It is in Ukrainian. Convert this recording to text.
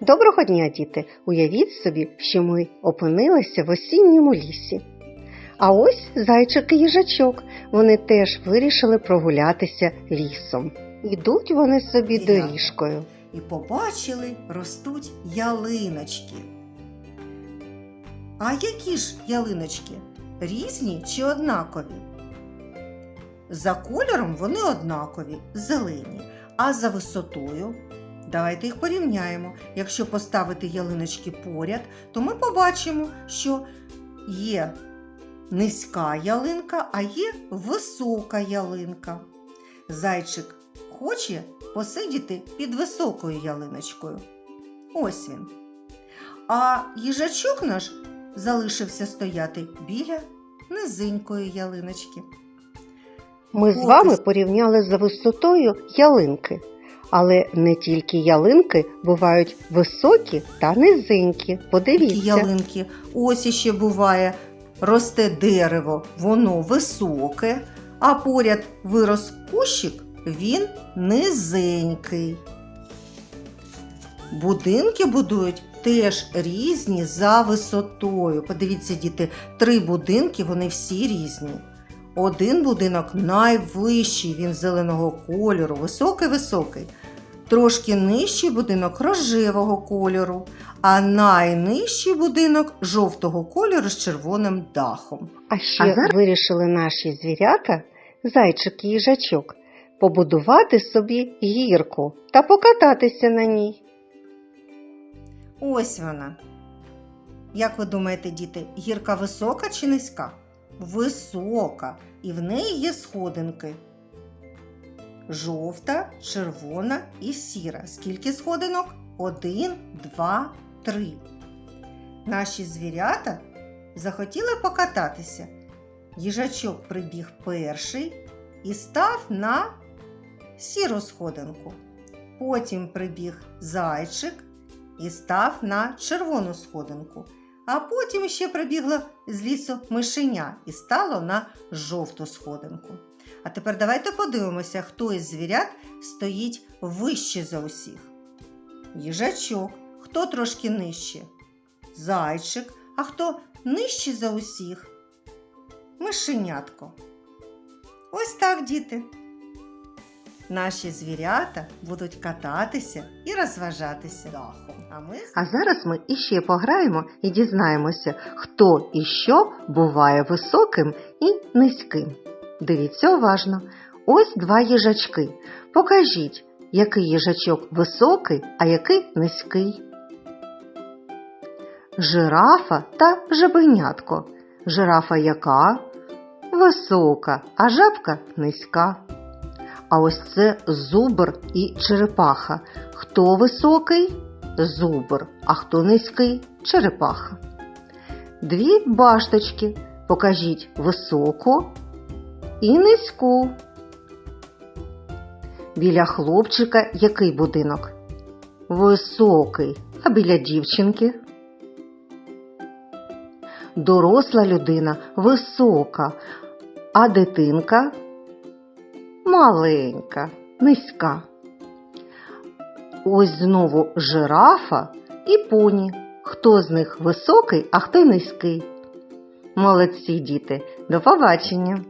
Доброго дня, діти! Уявіть собі, що ми опинилися в осінньому лісі. А ось зайчик і їжачок. Вони теж вирішили прогулятися лісом. Ідуть вони собі Ідемо. доріжкою. і побачили, ростуть ялиночки. А які ж ялиночки? Різні чи однакові? За кольором вони однакові, зелені, а за висотою. Давайте їх порівняємо. Якщо поставити ялиночки поряд, то ми побачимо, що є низька ялинка, а є висока ялинка. Зайчик хоче посидіти під високою ялиночкою. Ось він. А їжачок наш залишився стояти біля низенької ялиночки. Ми з вами порівняли за висотою ялинки. Але не тільки ялинки бувають високі та низенькі. Подивіться. ялинки. Ось іще буває, росте дерево, воно високе, а поряд вирос кущик, він низенький. Будинки будують теж різні за висотою. Подивіться, діти, три будинки, вони всі різні. Один будинок найвищий, він зеленого кольору, високий-високий. Трошки нижчий будинок рожевого кольору, а найнижчий будинок жовтого кольору з червоним дахом. А ще А зараз- вирішили наші звірята, зайчик і їжачок, побудувати собі гірку та покататися на ній. Ось вона. Як ви думаєте, діти, гірка висока чи низька? Висока, і в неї є сходинки. Жовта, червона і сіра. Скільки сходинок? Один, два, три. Наші звірята захотіли покататися. Їжачок прибіг перший і став на сіру сходинку. Потім прибіг зайчик і став на червону сходинку. А потім ще прибігло з лісу мишеня і стало на жовту сходинку. А тепер давайте подивимося, хто із звірят стоїть вище за усіх. Їжачок, хто трошки нижче? Зайчик, а хто нижче за усіх? Мишенятко. Ось так, діти. Наші звірята будуть кататися і розважатися дахом. А ми А зараз ми іще пограємо і дізнаємося, хто і що буває високим і низьким. Дивіться уважно. Ось два їжачки. Покажіть, який їжачок високий, а який низький. Жирафа та жабенятко. Жирафа яка? Висока, а жабка низька. А ось це зубр і черепаха. Хто високий? Зубр, а хто низький? Черепаха. Дві башточки. Покажіть високу і низьку. Біля хлопчика який будинок? Високий, а біля дівчинки? Доросла людина висока, а дитинка маленька, низька. Ось знову жирафа і поні. Хто з них високий, а хто низький? Молодці діти, до побачення!